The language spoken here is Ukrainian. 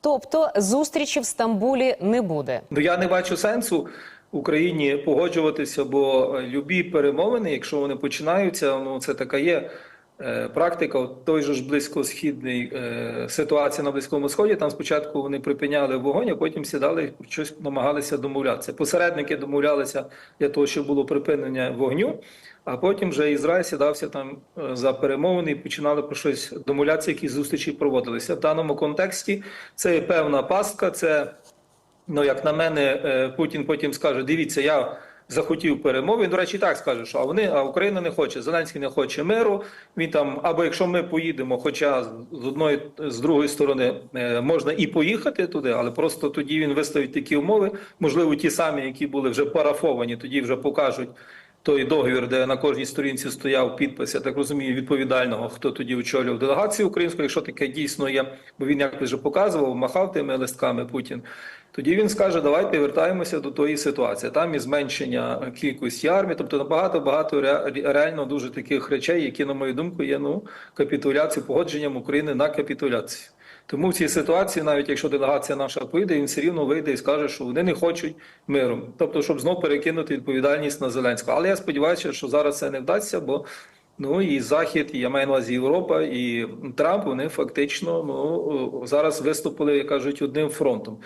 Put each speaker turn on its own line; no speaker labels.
Тобто зустрічі в Стамбулі не буде.
Ну я не бачу сенсу Україні погоджуватися, бо е, любі перемовини, якщо вони починаються, ну це така є практика. От той же ж близькосхідний е, ситуація на близькому сході. Там спочатку вони припиняли вогонь, а потім сідали щось намагалися домовлятися. Посередники домовлялися для того, щоб було припинення вогню. А потім вже Ізраїль сідався там е, за перемовини і починали про щось домовлятися, які зустрічі проводилися. В даному контексті це є певна пастка. Це Ну, як на мене, е, Путін потім скаже: дивіться, я захотів перемови. Він, до речі, так скаже, що а вони, а Україна не хоче. Зеленський не хоче миру. Він там, або якщо ми поїдемо, хоча з одної з другої сторони е, можна і поїхати туди, але просто тоді він виставить такі умови, можливо, ті самі, які були вже парафовані, тоді вже покажуть. Той договір, де на кожній сторінці стояв підпис, я так розумію, відповідального, хто тоді очолював делегацію українську, якщо таке дійсно є, бо він якось вже показував, махав тими листками Путін. Тоді він скаже, давайте вертаємося до тої ситуації. Там і зменшення кількості армії, тобто набагато багато ре- реально дуже таких речей, які, на мою думку, є ну капітуляцією, погодженням України на капітуляцію. Тому в цій ситуації, навіть якщо делегація наша поїде, він все рівно вийде і скаже, що вони не хочуть миру. Тобто, щоб знов перекинути відповідальність на Зеленського. Але я сподіваюся, що зараз це не вдасться, бо ну і Захід, і я маю на увазі Європа, і Трамп вони фактично ну зараз виступили, як кажуть, одним фронтом.